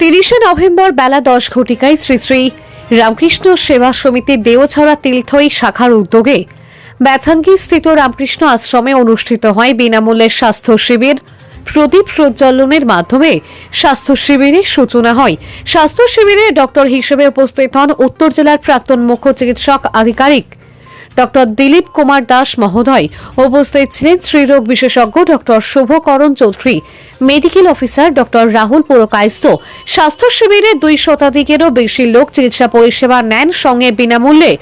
তিরিশে নভেম্বর বেলা দশ ঘটিকায় শ্রী শ্রী রামকৃষ্ণ সেবা সমিতির দেওছড়া তীর্থই শাখার উদ্যোগে ব্যথাঙ্গি স্থিত রামকৃষ্ণ আশ্রমে অনুষ্ঠিত হয় বিনামূল্যে স্বাস্থ্য শিবির। প্রদীপ প্রজ্বলনের মাধ্যমে স্বাস্থ্য শিবিরের সূচনা হয়। স্বাস্থ্য শিবিরে ডক্টর হিসেবে উপস্থিত হন উত্তর জেলার প্রাক্তন মুখ্য চিকিৎসক আধিকারিক ডক্টর দিলীপ কুমার দাস মহোদয় উপস্থিত ছিলেন স্ত্রীরোগ বিশেষজ্ঞ doctor Shubhkaran Chowdhury, medical officer doctor Rahul Purkayastha স্বাস্থ্য শিবিরে দুই শতাধিকেরও বেশি লোক চিকিৎসা পরিষেবা নেন সঙ্গে বিনামূল্যে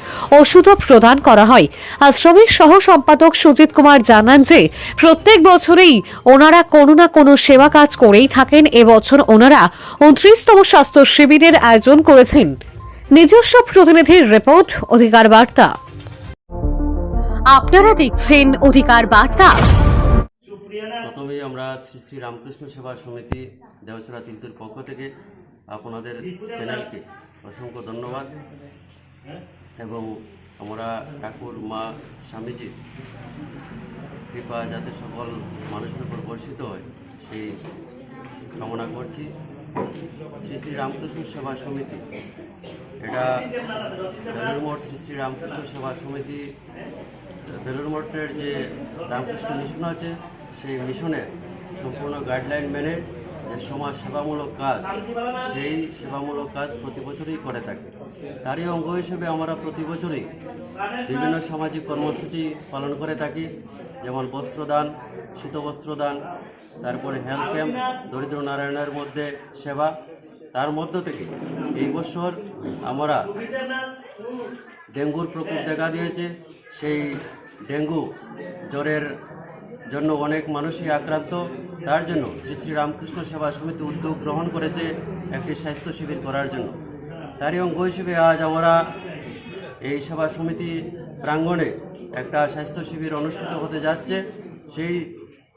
ওষুধও প্রদান করা হয়। আশ্রমের সহ সম্পাদক সুজিত কুমার জানান যে, প্রত্যেক বছরেই ওনারা কোনো না কোনো সেবা কাজ করেই থাকেন। এবছর ওনারা উনত্রিশতম স্বাস্থ্য শিবিরের আয়োজন করেছেন। নিজস্ব প্রতিনিধির রিপোর্ট, অধিকার বার্তা। আপনারা দেখছেন অধিকার বার্তা। প্রথমেই আমরা শ্রী শ্রী রামকৃষ্ণ সেবা সমিতি দেওছড়া তিলতুর পক্ষ থেকে আপনাদের চ্যানেলকে অসংখ্য ধন্যবাদ। এবং আমরা ঠাকুর, মা, স্বামীজির কৃপা যাতে সকল মানুষের উপর বর্ষিত হয়, সেই কামনা করছি। শ্রী শ্রী রামকৃষ্ণ সেবা সমিতি, এটা শ্রী শ্রী রামকৃষ্ণ সেবা সমিতি বেলুর মঠের যে রামকৃষ্ণ মিশন আছে, সেই মিশনে সম্পূর্ণ গাইডলাইন মেনে যে সমাজ সেবামূলক কাজ, সেই সেবামূলক কাজ প্রতি বছরই করে থাকে। তারই অঙ্গ হিসেবে আমরা প্রতি বছরই বিভিন্ন সামাজিক কর্মসূচি পালন করে থাকি, যেমন বস্ত্রদান, শীতবস্ত্রদান, তারপরে হেলথ ক্যাম্প দরিদ্র নারায়ণের মধ্যে সেবা। তার মধ্য থেকে এই বছর আমরা ডেঙ্গুর প্রকোপ দেখা দিয়েছে সেই ডেঙ্গু জ্বরের জন্য অনেক মানুষই আক্রান্ত। তার জন্য শ্রী শ্রী রামকৃষ্ণ সেবা সমিতি উদ্যোগ গ্রহণ করেছে একটি স্বাস্থ্য শিবির করার জন্য। তারই অঙ্গ হিসেবে আজ আমরা এই সেবা সমিতি প্রাঙ্গণে একটা স্বাস্থ্য শিবির অনুষ্ঠিত হতে যাচ্ছে। সেই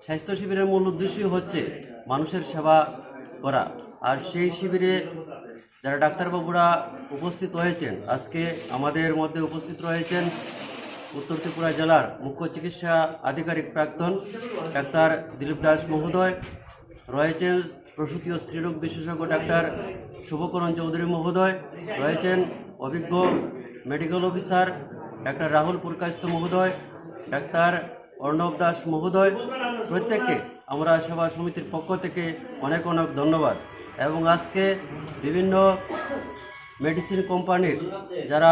স্বাস্থ্য শিবিরের মূল উদ্দেশ্যই হচ্ছে মানুষের সেবা করা। আর সেই শিবিরে যারা ডাক্তারবাবুরা উপস্থিত হয়েছেন, আজকে আমাদের মধ্যে উপস্থিত রয়েছেন উত্তর ত্রিপুরা জেলার মুখ্য চিকিৎসা আধিকারিক প্রাক্তন ডাক্তার দিলীপ দাস মহোদয়, রয়েছেন প্রসূতি ও স্ত্রীরোগ বিশেষজ্ঞ ডাক্তার শুভকরণ চৌধুরী মহোদয়, রয়েছেন অভিজ্ঞ মেডিকেল অফিসার ডাক্তার রাহুল পুরকাস্ত মহোদয়, ডাক্তার অর্ণব দাস মহোদয়। প্রত্যেককে আমরা সেবা সমিতির পক্ষ থেকে অনেক অনেক ধন্যবাদ এবং আজকে বিভিন্ন মেডিসিন কোম্পানির যারা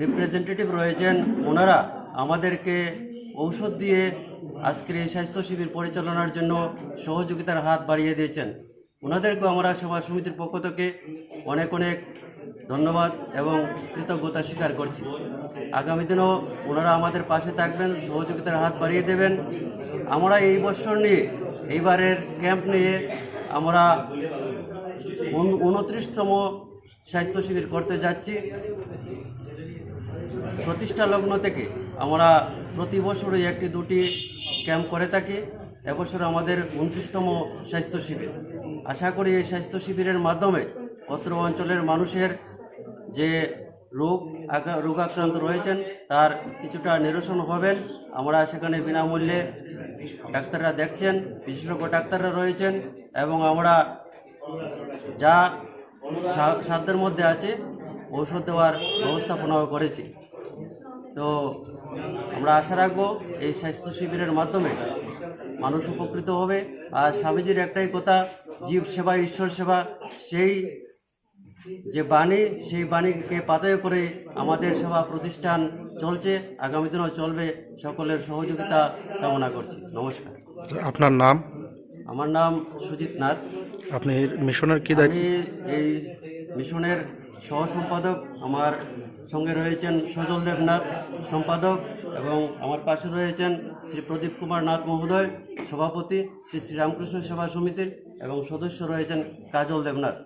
রিপ্রেজেন্টেটিভ রয়েছেন, ওনারা আমাদেরকে ঔষধ দিয়ে আজকের এই স্বাস্থ্য শিবির পরিচালনার জন্য সহযোগিতার হাত বাড়িয়ে দিয়েছেন। ওনাদেরকেও আমরা সেবা সমিতির পক্ষ থেকে অনেক অনেক ধন্যবাদ এবং কৃতজ্ঞতা স্বীকার করছি। আগামী দিনেও ওনারা আমাদের পাশে থাকবেন, সহযোগিতার হাত বাড়িয়ে দেবেন। আমরা এই বছর নিয়ে, এইবারের ক্যাম্প নিয়ে আমরা উন- উনত্রিশতম স্বাস্থ্য শিবির করতে যাচ্ছি। প্রতিষ্ঠা লগ্ন থেকে আমরা প্রতি বছরই একটি দুটি ক্যাম্প করে থাকি। এবছর আমাদের উনত্রিশতম স্বাস্থ্য শিবির। আশা করি এই স্বাস্থ্য শিবিরের মাধ্যমে অত্র অঞ্চলের মানুষের যে রোগ রোগাক্রান্ত রয়েছেন, তার কিছুটা নিরসন হবেন। আমরা সেখানে বিনামূল্যে ডাক্তাররা দেখছেন, বিশেষজ্ঞ ডাক্তাররা রয়েছেন এবং আমরা যা সাধ্যের মধ্যে আছে, ঔষধ দেওয়ার ব্যবস্থাপনাও করেছি। তো আমরা আশা রাখব এই স্বাস্থ্য শিবিরের মাধ্যমে মানুষ উপকৃত হবে। আর স্বামীজির একটাই কথা জীব সেবা ঈশ্বর সেবা সেই যে বাণী সেই বাণীকে পাতায় করে আমাদের সেবা প্রতিষ্ঠান চলছে। আগামী দিনেও চলবে সকলের সহযোগিতা কামনা করছি। নমস্কার। আপনার নাম? আমার নাম সুজিত নাথ। আপনি মিশনের কি দায়িত্ব? আমি এই মিশনের সহ সম্পাদক আমার সঙ্গে রয়েছেন সজল দেবনাথ, সম্পাদক, এবং আমার পাশে রয়েছেন শ্রী প্রদীপ কুমার নাথ মহোদয়, সভাপতি শ্রী শ্রী রামকৃষ্ণ সেবা সমিতির, এবং সদস্য রয়েছেন কাজল দেবনাথ।